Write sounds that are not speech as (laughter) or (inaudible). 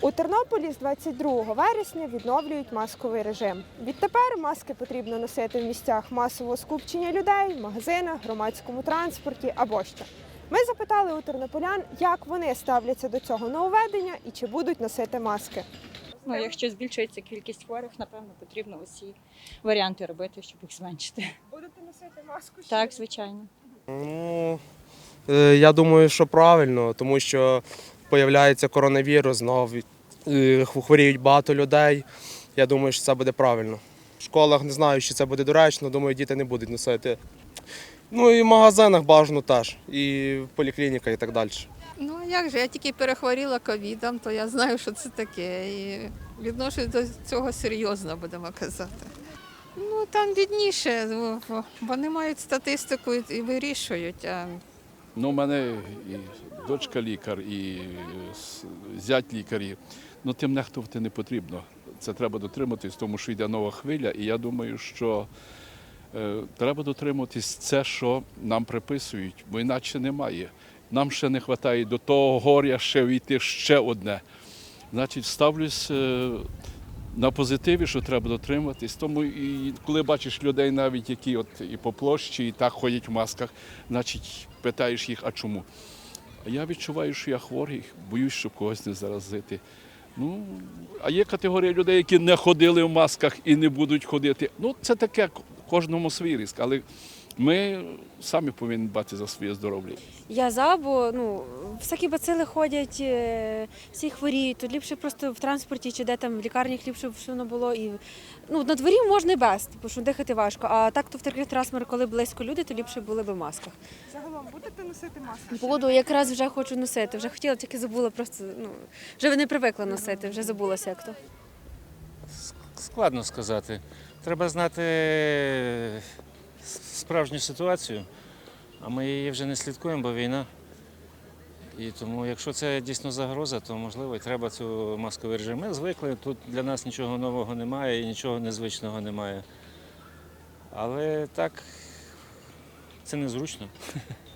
У Тернополі з 22 вересня відновлюють масковий режим. Відтепер маски потрібно носити в місцях масового скупчення людей, магазинах, громадському транспорті або що. Ми запитали у тернополян, як вони ставляться до цього нововведення і чи будуть носити маски. Ну, якщо збільшується кількість хворих, напевно, потрібно усі варіанти робити, щоб їх зменшити. Будете носити маску? Так, звичайно. Ну, е, я думаю, що правильно, тому що появляється коронавірус, знову е, хворіють багато людей. Я думаю, що це буде правильно. В школах не знаю, чи це буде доречно, думаю, діти не будуть носити. Ну і в магазинах бажано теж, і в поліклініках і так далі. Ну як же, я тільки перехворіла ковідом, то я знаю, що це таке. І відношусь до цього серйозно, будемо казати. Ну там бідніше, вони мають статистику і вирішують. А Ну, у мене і дочка лікар, і зять лікарі. Ну, тим нехтувати не потрібно. Це треба дотриматись, тому що йде нова хвиля, і я думаю, що е, треба дотримуватись це, що нам приписують, бо іначе немає. Нам ще не вистачає до того горя ще війти ще одне. Значить, ставлюсь е, на позитиві, що треба дотримуватись. Тому і коли бачиш людей, навіть які от і по площі, і так ходять в масках, значить питаєш їх, а чому? А я відчуваю, що я хворий, боюсь, щоб когось не заразити. Ну, а є категорія людей, які не ходили в масках і не будуть ходити. Ну, це таке кожному свій риск, але ми самі повинні дбати за своє здоров'я. Я за, бо ну, всякі бацили ходять, е, всі хворіють, то ліпше просто в транспорті чи де там в лікарнях ліпше, щоб воно було. І, ну, на дворі можна і без, тому що дихати важко. А так то в таких трансмер, коли близько люди, то ліпше були б в масках. Загалом будете носити маску? Буду, якраз вже хочу носити. Вже хотіла, тільки забула, просто ну, вже не привикла носити, вже забулася як то. Складно сказати. Треба знати справжню ситуацію, а ми її вже не слідкуємо, бо війна. І тому, якщо це дійсно загроза, то можливо і треба цю масковий режим. Ми звикли, тут для нас нічого нового немає і нічого незвичного немає. Але так, це незручно. (laughs)